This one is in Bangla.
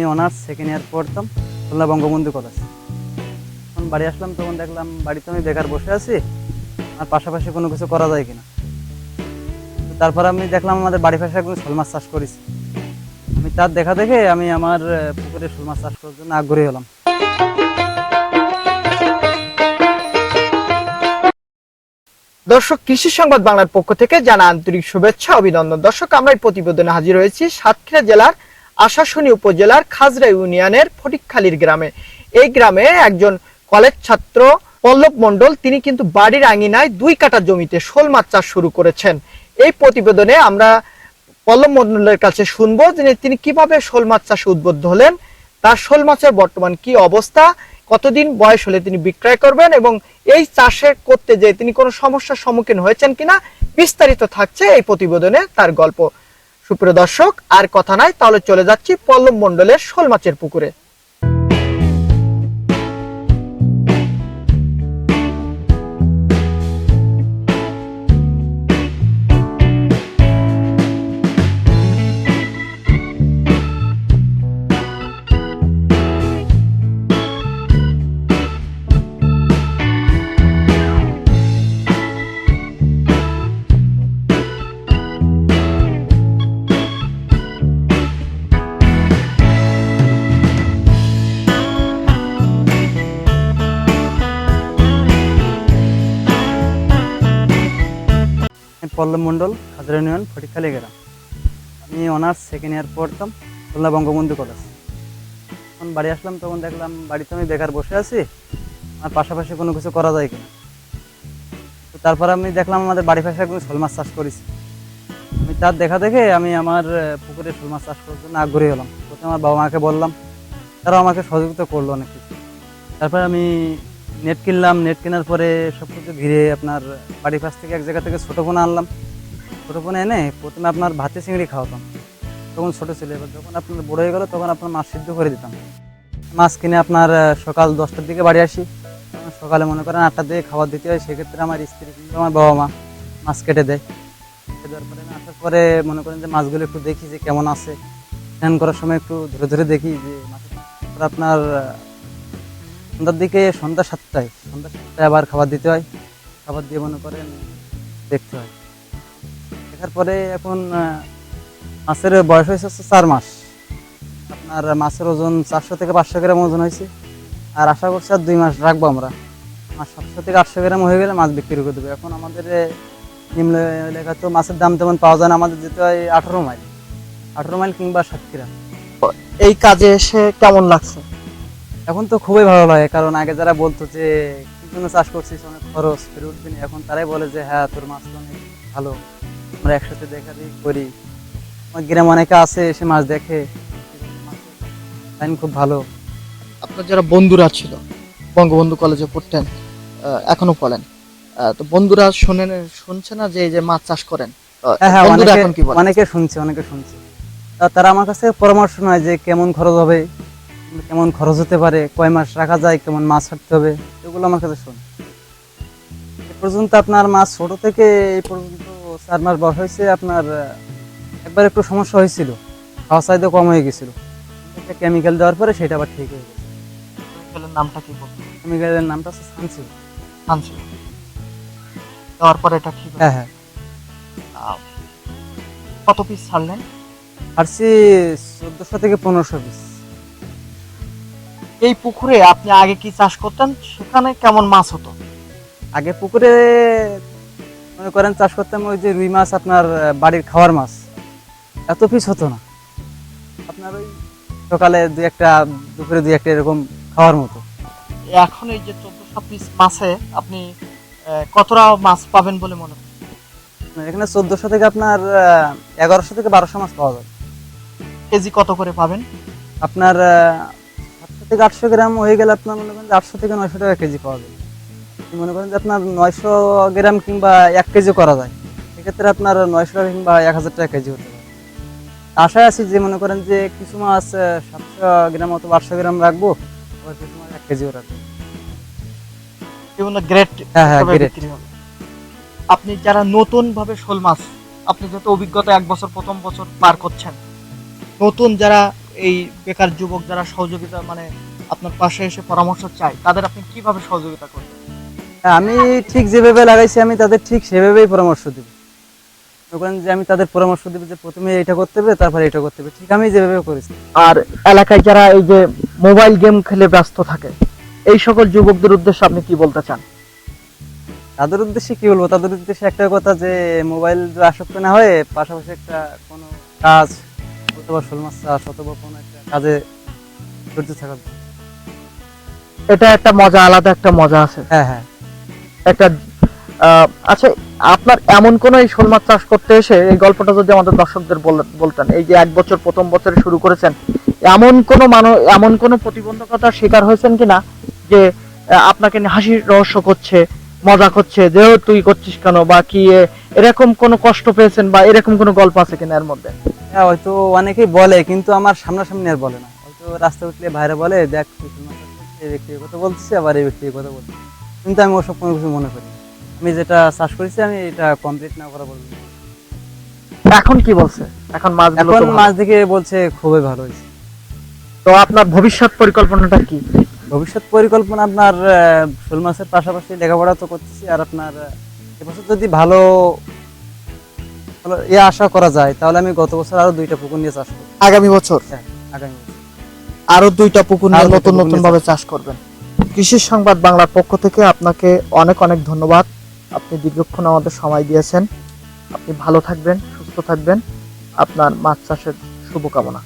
আমি অনার্স সেকেন্ড ইয়ার পড়তাম খুলনা বঙ্গবন্ধু কলেজ যখন বাড়ি আসলাম, তখন দেখলাম বাড়িতে আমি বেকার বসে আছি, আর পাশাপাশি কোনো কিছু করা যায় কিনা। তারপর আমি দেখলাম আমাদের বাড়ির পাশে একজন শোল মাছ চাষ করেছি। আমি তার দেখা দেখে আমি আমার পুকুরে শোল মাছ চাষ করার জন্য আগ্রহী হলাম। দর্শক, কৃষি সংবাদ বাংলার পক্ষ থেকে জানা আন্তরিক শুভেচ্ছা, অভিনন্দন। দর্শক, আমরা এই প্রতিবেদনে হাজির হয়েছি সাতক্ষীরা জেলার আশাশুনি উপজেলার খাজরা ইউনিয়নের ফটিকখালীর গ্রামে। এই গ্রামে একজন কলেজ ছাত্র পল্লব মণ্ডল, তিনি কিন্তু বাড়ির আঙিনায় দুই কাঠা জমিতে শোল মাছ চাষ শুরু করেছেন। এই প্রতিবেদনে আমরা পল্লব মণ্ডলের কাছে শুনব যে তিনি কীভাবে শোল মাছ চাষে উদ্বুদ্ধ হলেন, তার শোল মাছের বর্তমান কি অবস্থা, কতদিন বয়স হলে তিনি বিক্রয় করবেন এবং এই চাষে করতে যে তিনি কোনো সমস্যার সম্মুখীন হয়েছেন কিনা, বিস্তারিত থাকছে এই প্রতিবেদনে তার গল্প। সুপ্রিয় দর্শক আর কথা নাই তাহলে চলে যাচ্ছি পল্লব মন্ডলের শোল মাছের পুকুরে। পল্লব মণ্ডল খাজরা ইউনিয়ন, ফটিকখালী গ্রাম। আমি অনার্স সেকেন্ড ইয়ার পড়তাম, খুলনা বঙ্গবন্ধু কলেজ যখন বাড়ি আসলাম, তখন দেখলাম বাড়িতে আমি বেকার বসে আছি, আর পাশাপাশি কোনো কিছু করা যায় কিনা। তো তারপর আমি দেখলাম আমাদের বাড়ির পাশে একজন শোল মাছ চাষ করেছি। আমি তার দেখা দেখে আমি আমার পুকুরে শোল মাছ চাষ করার জন্য আগ্রহী হলাম। প্রথমে আমার বাবা মাকে বললাম, তারাও আমাকে সহযোগিতা করল অনেক কিছু। তারপর আমি নেট কিনলাম, নেট কেনার পরে সব কিছু ঘিরে আপনার বাড়ির পাশ থেকে এক জায়গা থেকে ছোটো পোনা আনলাম। ছোটো পোনা এনে প্রথমে আপনার ভাতে চিংড়ি খাওয়াতাম। তখন ছোটো ছিল, এবার যখন আপনার বড় হয়ে গেলো, তখন আপনার মাছ সিদ্ধ করে দিতাম। মাছ কিনে আপনার সকাল দশটার দিকে বাড়ি আসি। সকালে মনে করেন আটটার দিকে খাবার দিতে হয়, সেক্ষেত্রে আমার স্ত্রী কিংবা আমার বাবা মা মাছ কেটে দেয়। কেটে দেওয়ার পরে আমি আসার পরে মনে করেন যে মাছগুলো একটু দেখি যে কেমন আছে। স্নান করার সময় একটু ধরে ধরে দেখি যে তারপর আপনার সন্ধ্যার দিকে, সন্ধ্যা সাতটায়। সন্ধ্যা সাতটায় আবার খাবার দিতে হয়। খাবার দিয়ে মনে করেন দেখতে হয়। দেখার পরে এখন মাছের বয়স হয়েছে হচ্ছে চার মাস। আপনার মাছের ওজন চারশো থেকে পাঁচশো গ্রাম ওজন হয়েছে। আর আশা করছি আর দুই মাস রাখব আমরা। মাছ সাতশো থেকে আটশো গ্রাম হয়ে গেলে মাছ বিক্রি করে দেবো। এখন আমাদের নিম্ন এলাকা তো মাছের দাম তেমন পাওয়া যায় না। আমাদের যেতে হয় আঠারো মাইল। আঠারো মাইল কিংবা সাতক্ষীরা। এই কাজে এসে কেমন লাগছে? এখন তো খুবই ভালো লাগে কারণ আগে যারা বলতো যে কি জন্য চাষ করছিস অনেক খরচ ফেরে উঠবি এখন তারাই বলে যে হ্যাঁ তোর মাছ তো অনেক ভালো আমরা একসাথে দেখা দেখি করি। আমার গ্রাম অনেকে আছে এসে মাছ দেখে লাইন খুব ভালো। আপনার যারা বন্ধুরা ছিল বঙ্গবন্ধু কলেজে পড়তেন এখনও পড়েন তো বন্ধুরা শোনেন শুনছে না যে এই যে মাছ চাষ করেন? হ্যাঁ হ্যাঁ অনেকে শুনছে অনেকে শুনছে। তারা আমার কাছে পরামর্শ নেয় যে কেমন খরচ হবে কেমন খরচ হতে পারে? কয় মাস রাখা যায়? কেমন মাছ ছাড়তে হবে? এগুলো আমার কাছে শোনে। এ পর্যন্ত আপনার মাছ ছোট থেকে এই পর্যন্ত চার মাস বয়স হয়েছে আপনার একবার একটু সমস্যা হয়েছিল। খাওয়া চাহিদা কম হয়ে গেছিল। কেমিক্যাল দেওয়ার পরে সেটা আবার ঠিক হয়ে গেছে। কেমিক্যালের নামটা কি বলব কেমিক্যালের নামটা হচ্ছে সানসিল আনছিল দেওয়ার পরে এটা ঠিক হ্যাঁ হ্যাঁ। কত পিস ছাড়লেন? আসছি চোদ্দোশো থেকে পনেরোশো পিস এই পুকুরে আপনি আগে কি চাষ করতেন? সেখানে কেমন মাছ হতো? আগে পুকুরে মনে করেন চাষ করতাম ওই যে রুই মাছ আপনার বাড়ির খাওয়ার মাছ। এত পিস হতো না। আপনার ওই সকালে দুই একটা দুপুরে দুই একটা এরকম খাওয়ার মতো। এখন এই যে চোদ্দশো পিস মাছে আপনি কতটা মাছ পাবেন বলে মনে হয়? এখানে চোদ্দোশো থেকে আপনার এগারোশো থেকে বারোশো মাছ পাওয়া যায়। কেজি কত করে পাবেন? আপনার থেকে আটশো গ্রাম হয়ে গেলে আপনার মনে করেন যে আটশো থেকে নয়শো টাকা কেজি পাওয়া যায়। মনে করেন যে আপনার নয়শো গ্রাম কিংবা এক কেজি করা যায়। সেক্ষেত্রে আপনার নয়শো টাকা কিংবা এক হাজার টাকা কেজি হতে পারে। আশায় আছি যে মনে করেন যে কিছু মাছ সাতশো গ্রাম অথবা আটশো গ্রাম রাখব আবার কিছু মাছ এক কেজিও রাখব। বিভিন্ন গ্রেড হ্যাঁ হ্যাঁ আপনি যারা নতুন ভাবে শোল মাছ আপনি যত অভিজ্ঞতা এক বছর প্রথম বছর পার করছেন নতুন যারা এই বেকার যুবক যারা সহযোগিতা মানে আপনার পাশে এসে পরামর্শ চায় তাদের আপনি কীভাবে সহযোগিতা করবেন? হ্যাঁ, আমি ঠিক যেভাবে লাগাইছি আমি তাদের ঠিক সেভাবেই পরামর্শ দিব। করেন যে আমি তাদের পরামর্শ দিব যে প্রথমে এটা করতে হবে তারপরে এটা করতে হবে। ঠিক আমি যেভাবে করেছি। আর এলাকায় যারা এই যে মোবাইল গেম খেলে ব্যস্ত থাকে এই সকল যুবকদের উদ্দেশ্যে আপনি কি বলতে চান? তাদের উদ্দেশ্যে কি বলব? তাদের উদ্দেশ্যে একটা কথা যে মোবাইল যে আসক্ত না হয়ে পাশাপাশি একটা কোনো কাজ অথবা শোল মাছ চাষ অথবা কোনো একটা কাজে জড়িত থাকা এটা একটা মজা আলাদা একটা মজা আছে। হ্যাঁ হ্যাঁ। একটা আচ্ছা আপনার এমন কোন এই শোল মাছ চাষ করতে এসে এই গল্পটা যদি আমাদের দর্শকদের বলতেন এই যে এক বছর প্রথম বছরে শুরু করেছেন এমন কোন মানুষ এমন কোন প্রতিবন্ধকতার শিকার হয়েছেন কিনা? যে আপনাকে হাসির রহস্য করছে মজা করছে যে তুই করছিস কেন? বা কি এরকম কোনো কষ্ট পেয়েছেন বা এরকম কোনো গল্প আছে কিনা এর মধ্যে? হ্যাঁ হয়তো অনেকেই বলে কিন্তু আমার সামনাসামনি আর বলে না। হয়তো রাস্তা উঠলে বাইরে বলে দেখ মাছ এই ব্যক্তি এই কথা বলতেছে আবার এই ব্যক্তি এই কথা বলছে কিন্তু আমি ওসব কোনো কিছু মনে করি আমি যেটা চাষ করেছি আমি এটা কমপ্লিট না করা বলব এখন কি বলছে? এখন মাছগুলো এখন মাছ দেখে বলছে খুবই ভালো হয়েছে। তো আপনার ভবিষ্যৎ পরিকল্পনাটা কি? ভবিষ্যৎ পরিকল্পনা আপনার শোল মাছের পাশাপাশি লেখাপড়া তো করতেছি আর আপনার এবছর যদি ভালো ইয়ে আশা করা যায়। তাহলে আমি গত বছর আরও দুইটা পুকুর নিয়ে চাষ করব। আগামী বছর? হ্যাঁ আগামী বছর। আরও দুইটা পুকুর নিয়ে নতুন নতুন ভাবে চাষ করবেন। কৃষি সংবাদ বাংলার পক্ষ থেকে আপনাকে অনেক অনেক ধন্যবাদ। আপনি দীর্ঘক্ষণ আমাদের সময় দিয়েছেন। আপনি ভালো থাকবেন সুস্থ থাকবেন। আপনার মাছ চাষের শুভকামনা।